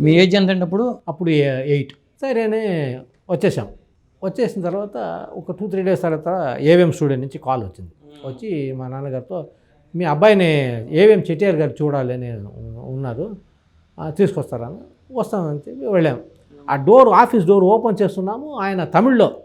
మీ age ఎంత అండి అప్పుడు ఎయిట్. సరేనే వచ్చేసాం. వచ్చేసిన తర్వాత ఒక టూ త్రీ డేస్ తర్వాత ఏవిఎం స్టూడియో నుంచి కాల్ వచ్చింది. వచ్చి మా నాన్నగారితో మీ అబ్బాయిని ఏవిఎం చెట్టియార్ గారు చూడాలి అని ఉన్నారు. ఆ, తీసుకొస్తారా? అని. వస్తామని చెప్పి వెళ్ళాము ఆ డోర్ ఆఫీస్ డోర్ ఓపెన్ చేస్తున్నాము. ఆయన తమిళ్ళో.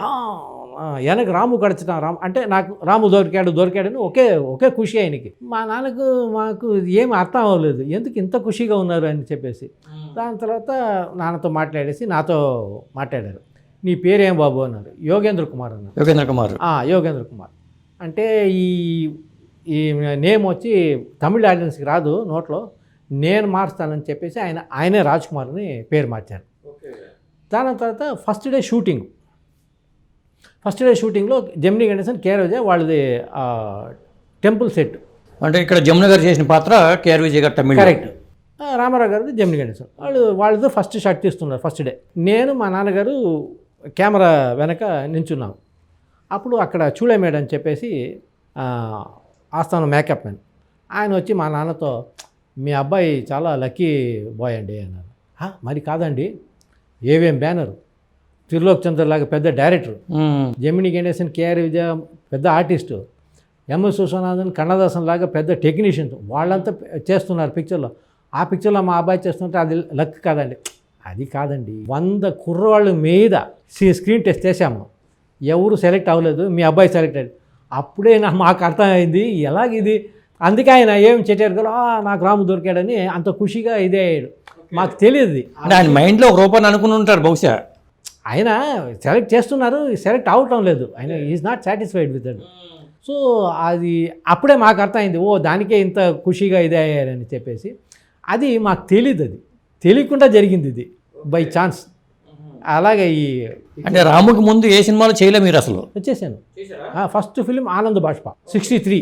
"ఆ, ఆ, వెనక రాము గడిచిన రాము అంటే నాకు రాము దొరికాడు దొరికాడని ఒకే ఒకే ఖుషి ఆయనకి. మా నాన్నకు మాకు ఏమి అర్థం అవ్వలేదు. ఎందుకు ఇంత ఖుషిగా ఉన్నారు అని చెప్పేసి. దాని తర్వాత నాన్నతో మాట్లాడేసి నాతో మాట్లాడారు. నీ పేరేం బాబు అన్నారు. యోగేంద్ర కుమార్ అన్నారు. యోగేంద్ర కుమార్. "ఆ, యోగేంద్ర కుమార్. అంటే ఈ ఈ నేమ్ వచ్చి తమిళ ఆడియన్స్కి రాదు నోట్లో. నేను మారుస్తానని చెప్పేసి ఆయన ఆయనే రాజ్ కుమార్ని పేరు మార్చారు. దాని తర్వాత first day shooting. First day షూటింగ్లో జెమినీ గణేశన్ కేరోజే వాళ్ళది టెంపుల్ సెట్. అంటే ఇక్కడ జమున గారు చేసిన పాత్ర కేఆర్ విజయ్ గారు తమిళ కరెక్ట్. రామారావు గారిది జమిని గణేశన్. వాళ్ళు వాళ్ళతో ఫస్ట్ షాట్ తీస్తున్నారు ఫస్ట్ డే. నేను మా నాన్నగారు కెమెరా వెనక నించున్నాం. అప్పుడు అక్కడ చూడే మేడం అని చెప్పేసి ఆస్థానం మేకప్ మ్యాన్. ఆయన వచ్చి మా నాన్నతో మీ అబ్బాయి చాలా లక్కీ బాయ్ అండి అన్నారు. "హా, మరి కాదండి. ఏవేం బ్యానర్? తిరులోక్ చంద్రలాగా పెద్ద director. Gemini Ganesan K R పెద్ద ఆర్టిస్టు. ఎంఎస్ విశ్వనాథన్ కన్నదాసన్ లాగా పెద్ద టెక్నీషియన్. వాళ్ళంతా చేస్తున్నారు పిక్చర్లో. ఆ పిక్చర్లో మా అబ్బాయి చేస్తుంటే అది లక్ కాదండి. అది కాదండి. వంద కుర్రవాళ్ళ మీద స్క్రీన్ టెస్ట్ చేశాము. ఎవరు సెలెక్ట్ అవ్వలేదు. మీ అబ్బాయి సెలెక్ట్ అయ్యాడు. అప్పుడే నా మాకు అర్థమైంది. ఎలాగిది? అందుకే ఆయన ఏం చెట్టారు కదా. "ఆ, నాకు రాము దొరికాడని అంత ఖుషిగా ఇదే అయ్యాడు. మాకు తెలియదు. ఆయన మైండ్లో ఒక రూపాన్ని అనుకుని ఉంటారు బహుశా. ఆయన సెలెక్ట్ చేస్తున్నారు సెలెక్ట్ అవటం లేదు. ఆయన is not satisfied with that. So అది అప్పుడే మాకు అర్థమైంది ఓ దానికే ఇంత ఖుషిగా ఇదే అయ్యారని చెప్పేసి. అది మాకు తెలియదు అది. తెలియకుండా జరిగింది ఇది బై ఛాన్స్. అలాగే ఈ అంటే రాముకి ముందు ఏ సినిమాలు చేయలే మీరు అసలు? వచ్చేసాను. First film Anand Bashpa sixty three.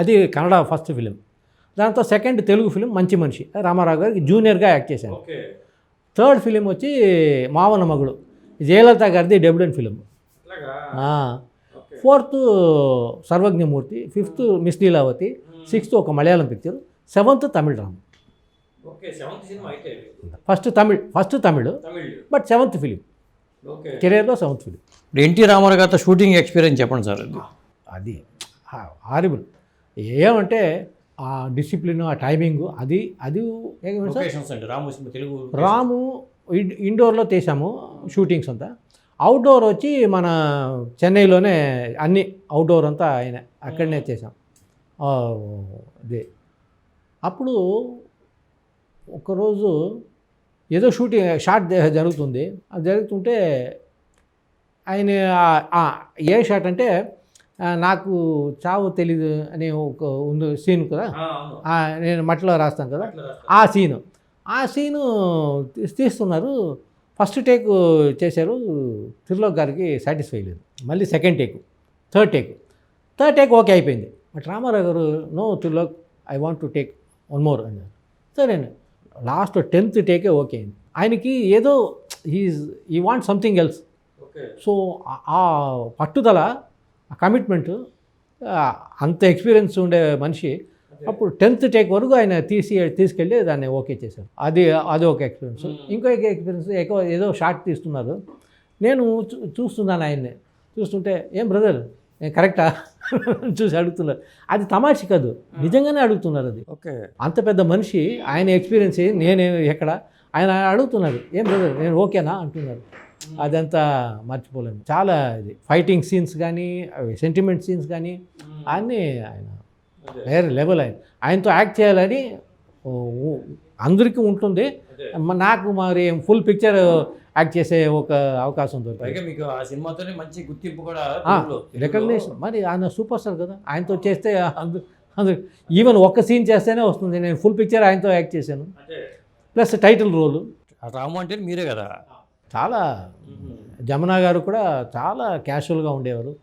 అది కన్నడ ఫస్ట్ ఫిలిం. దాంతో సెకండ్ తెలుగు ఫిలిం మంచి మనిషి రామారావు గారికి జూనియర్గా యాక్ట్ చేశాను. థర్డ్ ఫిలిం వచ్చి మావన మగుడు. జయలలిత గారిది debutante film. Fourth Sarvajnamurthy fifth miss Leelavathi sixth ఒక Malayalam picture seventh Tamil drama. First Tamil first Tamil but seventh film. కెరీర్లో సెవెంత్ ఫిలిం. ఎన్టీ రామారావు గారితో షూటింగ్ ఎక్స్పీరియన్స్ చెప్పండి సార్. అది అది హారిబుల్ ఏమంటే ఆ డిసిప్లిన్ ఆ టైమింగ్ అది అది రాము రాము ఇండోర్లో తీసాము షూటింగ్స్ అంతా. అవుట్డోర్ వచ్చి మన చెన్నైలోనే అన్ని అవుట్డోర్ అంతా ఆయన అక్కడనే చేసాం. ఆ, అదే. అప్పుడు ఒకరోజు ఏదో షూటింగ్ షాట్ జరుగుతుంది. అది జరుగుతుంటే ఆయన ఏ షాట్ అంటే నాకు చావు తెలీదు అనే ఒక ఉంది సీన్ కదా? నేను మట్టిలో రాస్తాను కదా? ఆ సీను. ఆ సీను తీస్తున్నారు. ఫస్ట్ టేక్ చేశారు తిరులోక్ గారికి సాటిస్ఫై లేదు. మళ్ళీ second take third take. Third take okay అయిపోయింది. బట్ రామారావు గారు no Tirulok I want to take one more అన్నారు. సరే లాస్ట్ టెన్త్ టేకే ఓకే అయింది. ఆయనకి ఏదో హీస్ ఈ వాంట్ సంథింగ్ ఎల్స్. సో ఆ- పట్టుదల కమిట్మెంట్ అంత ఎక్స్పీరియన్స్ ఉండే మనిషి అప్పుడు టెన్త్ టేక్ వరకు ఆయన తీసి తీసుకెళ్ళి దాన్ని ఓకే చేశారు అది అది ఒక ఎక్స్పీరియన్స్ ఇంకో ఎక్స్పీరియన్స్ ఎక్కువ ఏదో షార్ట్ తీస్తున్నారు. నేను చూస్తున్నాను ఆయన్ని. చూస్తుంటే ఏం బ్రదర్ నేను కరెక్టా చూసి అడుగుతున్నారు. అది తమాషి కాదు. నిజంగానే అడుగుతున్నారు అది. ఓకే. అంత పెద్ద మనిషి ఆయన ఎక్స్పీరియన్స్ నేనే ఎక్కడ? ఆయన అడుగుతున్నారు ఏం బ్రదర్ నేను ఓకేనా అంటున్నారు. అదంతా మర్చిపోలేము. చాలా ఇది. ఫైటింగ్ సీన్స్ కానీ సెంటిమెంట్ సీన్స్ కానీ అన్నీ ఆయన వేరే లెవెల్ ఆయన. ఆయనతో యాక్ట్ చేయాలని అందరికీ ఉంటుంది. నాకు మరి ఫుల్ పిక్చర్ యాక్ట్ చేసే ఒక అవకాశం దొరికింది పైగా మీకు ఆ సినిమాతోనే మంచి గుర్తింపు కూడా రికగ్నేషన్ మరి ఆయన సూపర్ స్టార్ కదా. ఆయనతో చేస్తే అందు అందరు ఈవెన్ ఒక్క సీన్ చేస్తేనే వస్తుంది. నేను ఫుల్ పిక్చర్ ఆయనతో యాక్ట్ చేశాను. ప్లస్ టైటిల్ రోలు రాము అంటే మీరే కదా. చాలా జమునా గారు కూడా చాలా క్యాషువల్గా ఉండేవారు.